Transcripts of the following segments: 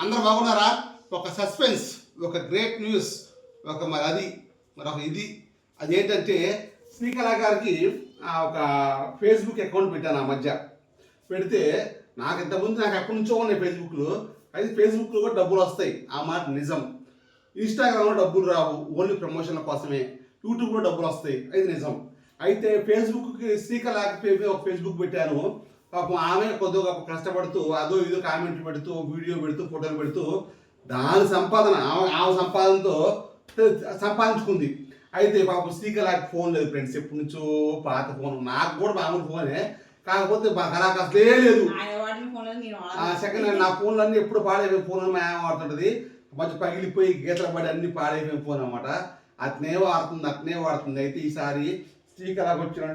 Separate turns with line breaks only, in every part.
అందరూ బాగున్నారా? ఒక సస్పెన్స్ ఒక గ్రేట్ న్యూస్ ఒక మరి అది మరి ఒక ఇది. ఏంటంటే శ్రీకళ గారికి ఒక ఫేస్బుక్ అకౌంట్ పెట్టాను ఆ మధ్య. పెడితే నాకు ఇంతకుముందు నాకు ఎప్పటి నుంచో ఉన్నాయి ఫేస్బుక్లో అయితే ఫేస్బుక్లో కూడా డబ్బులు వస్తాయి. ఆ మాట నిజం. ఇన్స్టాగ్రామ్లో డబ్బులు రావు. ఓన్లీ ప్రమోషన్ల కోసమే. యూట్యూబ్లో డబ్బులు వస్తాయి. అది నిజం. అయితే ఫేస్బుక్కి శ్రీకళ ఒక ఫేస్బుక్ పెట్టాను. పాపం ఆమె కొద్దిగా గొప్ప కష్టపడుతూ అదో ఇదో కామెంట్ పెడుతూ వీడియో పెడుతూ ఫోటోలు పెడుతూ దాని సంపాదన ఆమె ఆమె సంపాదనతో సంపాదించుకుంది. అయితే పాపం శ్రీకళకి ఫోన్ లేదు ఫ్రెండ్స్ ఎప్పటి నుంచో పాత ఫోన్ నాకు కూడా మామూలు ఫోనే కాకపోతే నాకు అసలే లేదు. సెకండ్ హ్యాండ్ నా ఫోన్లు అన్ని ఎప్పుడు పాడైపోయిన ఫోన్ మా ఏం వాడుతుంటది. మంచి పగిలిపోయి గీతలు పడి అన్ని పాడైపోయిన ఫోన్ అనమాట అట్నే వాడుతుంది అట్నే వాడుతుంది. అయితే ఈసారి శ్రీకళకు వచ్చిన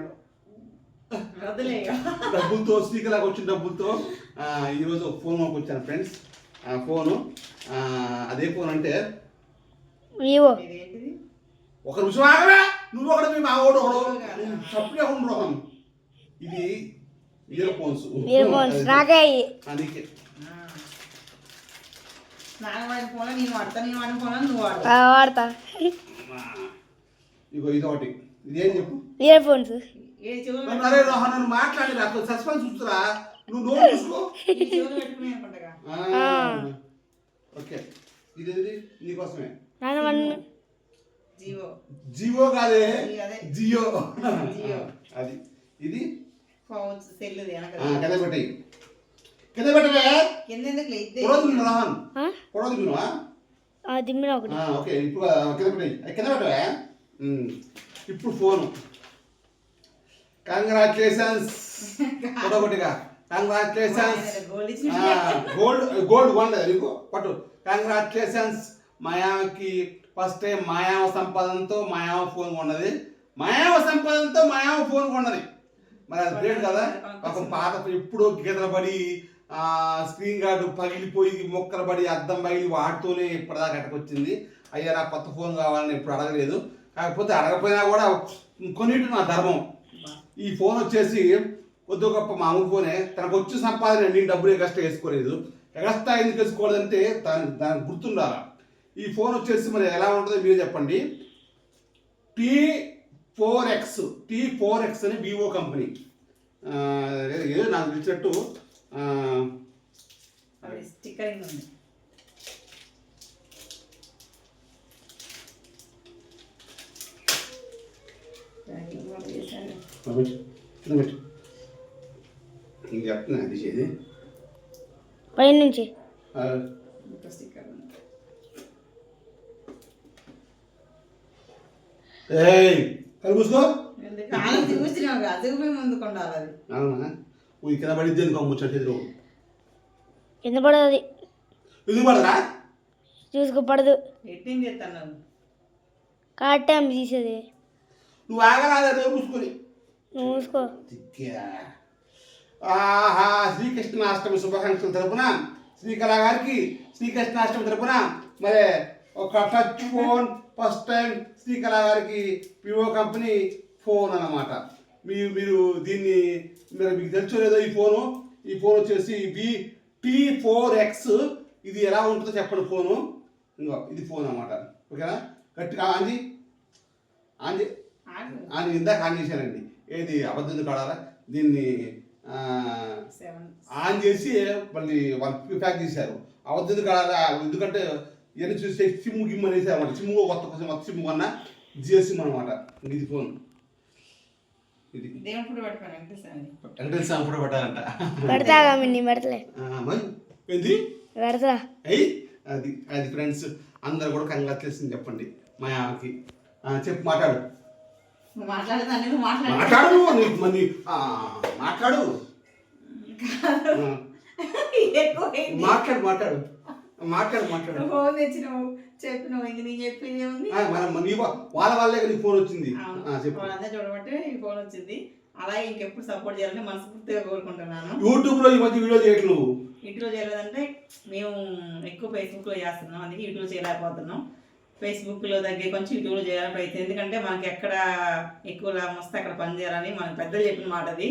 డబ్బులతో శ్రీకళకు వచ్చిన డబ్బులతో ఆ, ఈరోజు ఒక ఫోన్ కొనుక్కొచ్చాను ఫ్రెండ్స్. ఆ ఫోను ఆ, అదే ఫోన్ అంటే ఒక నిమిషం ఆగవే. నువ్వు ఒకటి మీ మా ఓడు ఒకడు సప్లై ఇది ఇయర్ ఫోన్స్. అందుకే
ఆ. వాడతా.
ఆ,
ఇగో ఇది ఒకటి ఇదేం చెప్పు?
Earphones.
అరే రోహన్ నన్ను మాట్లాడి నాకు సస్పెన్స్ చూస్తురా? నువ్వు నోరు చూసుకో ఓకే. ఇది ఇది నీకోసమే
జీవో.
జియో కాదే. జియో.
జియో.
అది. ఇది? ఆ, కింద పెట్టాయి. కింద పెట్టవే. రోహన్.
దిమ్మిన ఒకటి.
ఓకే. ఇప్పుడు కింద పెట్టాయి కింద పెట్టవే. ఇప్పుడు phone. Congratulations కొడగొట్టిగా congratulations
gold
gold gold one నీకు పట్టు. కంగ్రాచులేషన్స్ మాయాకి ఫస్ట్ టైం మాయావ సంపాదనతో మాయావ ఫోన్ కొన్నది. మాయావ సంపాదనతో మాయావ ఫోన్ కొన్నది. మరి అది గ్రేట్ కదా? పాపం పాత ఎప్పుడో గీతలు పడి ఆ, స్క్రీన్ గార్డు పగిలిపోయి మొక్కలు పడి అద్దం పగిలి వాటితోనే ఇప్పటిదాకా అటకొచ్చింది. అయ్యా నాకు కొత్త ఫోన్ కావాలని ఎప్పుడు అడగలేదు. కాకపోతే అడగపోయినా కూడా కొన్నిటి నా ధర్మం. ఈ ఫోన్ వచ్చేసి కొద్ది గొప్ప మామూలు ఫోనే. తనకు వచ్చి సంపాదన నేను డబ్బులు ఎగస్ట్రా వేసుకోలేదు. ఎగస్ట్రా ఎందుకు వేసుకోలేదంటే దాని దానికి గుర్తుండాల? ఈ ఫోన్ వచ్చేసి మరి ఎలా ఉంటుందో మీరు చెప్పండి. T four X T four X అని వివో కంపెనీ. ఏదో- నాకు తెలిసినట్టు
స్టిక్కరింగ్ ఉంది ప్యాకింగ్ కూడా చేశారు.
మరి పెట్టు, కింద పెట్టు. ఇంక చెప్తున్నా అది చేది
పైన నుంచి
ఆ,
ఇంకా స్టిక్కర్ ఉంది. కదా ముందుకు ఉండాలి అది
కింద పడిద్ది ఎందుకు ముచ్చట ఎదురు
కింద పడదు. అది
ఎందుకు పడరా
చూసుకో పడదు.
ఎట్టింగ్
తీసేది?
నువ్వు ఆగరాదా మూసుకొని?
నువ్వు చూసుకో
తిక్కా. ఆహా శ్రీకృష్ణాష్టమి శుభాకాంక్షల తరపున శ్రీకళ గారికి శ్రీకృష్ణాష్టమి తరపున మరి ఒక touch phone first time Srikala గారికి వివో కంపెనీ ఫోన్ అన్నమాట. మీ మీరు దీన్ని మీరు మీకు తెలుసో లేదో ఈ ఫోను ఈ ఫోన్ వచ్చేసి వి టీ ఫోర్ ఎక్స్ ఇది ఎలా ఉంటుందో చెప్పండి ఫోను ఇంకో ఇది ఫోన్ అన్నమాట. ఓకేనా? గట్టిగా ఆంజీ. ఆంజీ. అని ఇందాక ఆన్ చేశానండి ఏది అబద్ధం ఎందుకు ఆడాలా దీన్ని ఆన్ చేసి మళ్ళీ వన్ ప్యాక్ చేశారు. అబద్ధం ఎందుకు ఆడాలా ఎందుకంటే ఇవన్నీ చూసి సిమ్ గిమ్ అనేసి అనమాట సిమ్ కొత్త కోసం కొత్త సిమ్ కొన్నా జియో సిమ్ అనమాట ఇది ఫోన్. ఇది.
వెంకటేశ్వర
స్వామి కూడా పెట్టాలంట.
పెడతాగా మిన్ని పెడతలే
ఏంది?
పెడతా.
అయ్యి అది అది ఫ్రెండ్స్ అందరు కూడా కంగ్రాచులేషన్ చెప్పండి. మా ఆమెకి. చెప్పు మాట్లాడు.
మాట్లాడు.
మరి మాట్లాడు. మాట్లాడు మాట్లాడు. మాట్లాడు మాట్లాడు.
ఫోన్ తెచ్చినావు చెప్పినావు ఇంక నేను చెప్పేది
నీ వా- వాళ్ళ వాళ్ళే నీకు ఫోన్ వచ్చింది.
వాళ్ళంతా చూడబట్టే ఈ ఫోన్ వచ్చింది. అలాగే ఇంకెప్పుడు సపోర్ట్ చేయాలని మనస్ఫూర్తిగా కోరుకుంటున్నాను.
యూట్యూబ్లో ఈ మధ్య వీడియో చేయట్లు నువ్వు.
యూట్యూబ్లో చేయలేదంటే మేము ఎక్కువ ఫేస్బుక్లో చేస్తున్నాం. అందుకే యూట్యూబ్లో చేయలేకపోతున్నాం. ఫేస్బుక్లో దగ్గర కొంచెం యూట్యూబ్లో చేయాలని ప్రయత్నం. ఎందుకంటే మనకి ఎక్కడ ఎక్కువ లాభం వస్తే అక్కడ పని చేయాలని మన పెద్దలు చెప్పిన మాట అది.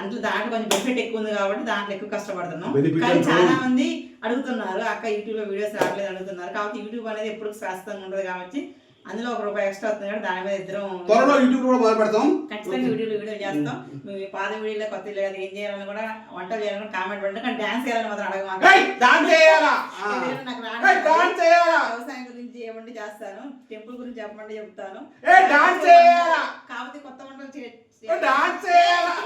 అందులో దాంట్లో కొంచెం బెనిఫిట్ ఎక్కువ ఉంది కాబట్టి దాంట్లో ఎక్కువ కష్టపడుతున్నాం. కానీ చాలా మంది అడుగుతున్నారు అక్క యూట్యూబ్లో వీడియోస్ రావట్లేదు అడుగుతున్నారు. కాబట్టి యూట్యూబ్ అనేది ఎప్పుడు శాస్త్రంగా ఉంటుంది కాబట్టి అందులో ఒక రూపాయి ఎక్స్ట్రా వస్తుంది కాబట్టి దాని మీద ఇద్దరం
త్వరలో యూట్యూబ్ కూడా మొదలు పెడతాం.
ఖచ్చితంగా వీడియోలు వీడియో చేస్తాం. మీ పాత వీడియోలో కొత్త వీడియో అది ఏం చేయాలని కూడా వంట చేయాలని కామెంట్ పెట్టండి. కానీ డాన్స్ చేయాలని మాత్రం అడగమాక
ఏయ్, డాన్స్ చేయాలా? ఆ.
ఎందుకంటే నాకు
ఏయ్,
రాను
డాన్స్ చేయాలా?
వ్యవసాయం గురించి ఏమంటే చేస్తాను. టెంపుల్ గురించి చెప్పమంటే చెప్తాను.
డాన్స్ చేయాలా?
కాకపోతే కొత్త వంటలు
డాన్స్ చేయాలా?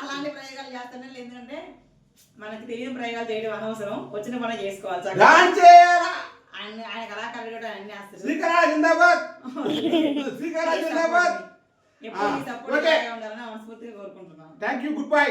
అలాంటి ప్రయోగాలు చేస్తానే ఎందుకంటే మనకి తెలియని ప్రయోగాలు చేయడం అనవసరం. వచ్చిన పని చేసుకోవాలి చక్కగా.
డాన్స్ చేయాలా?
ఆయన ఆయన కళాకారులు కూడా అన్ని చేస్తారు.
శ్రీకళ జిందాబాద్. ఓకే. Thank you goodbye